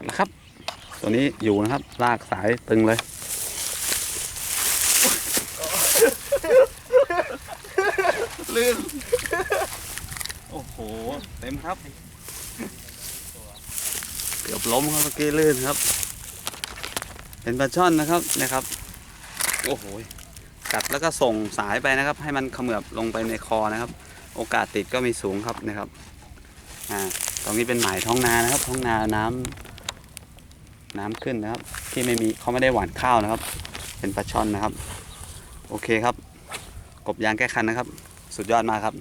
ดแล้วครับ ตัวนี้อยู่นะครับ ลากสายตึงเลย ลื่น โอ้โห เต็มครับ เกือบล้มครับเมื่อกี้ลื่นครับ เป็นปลาช่อนนะครับนะครับ โอ้โหกัดแล้วก็ส่งสายไปนะครับ ให้มันเขมือบลงไปในคอนะครับ โอกาสติดก็มีสูงครับนะครับอ่าตรงนี้เป็นหมายท้องนานะครับ ท้องนาน้ำ น้ำขึ้นนะครับ ที่ไม่มีเขาไม่ได้หวานข้าวนะครับ เป็นปลาช่อนนะครับ โอเคครับ กบยางแก้คันนะครับ สุดยอดมากครับ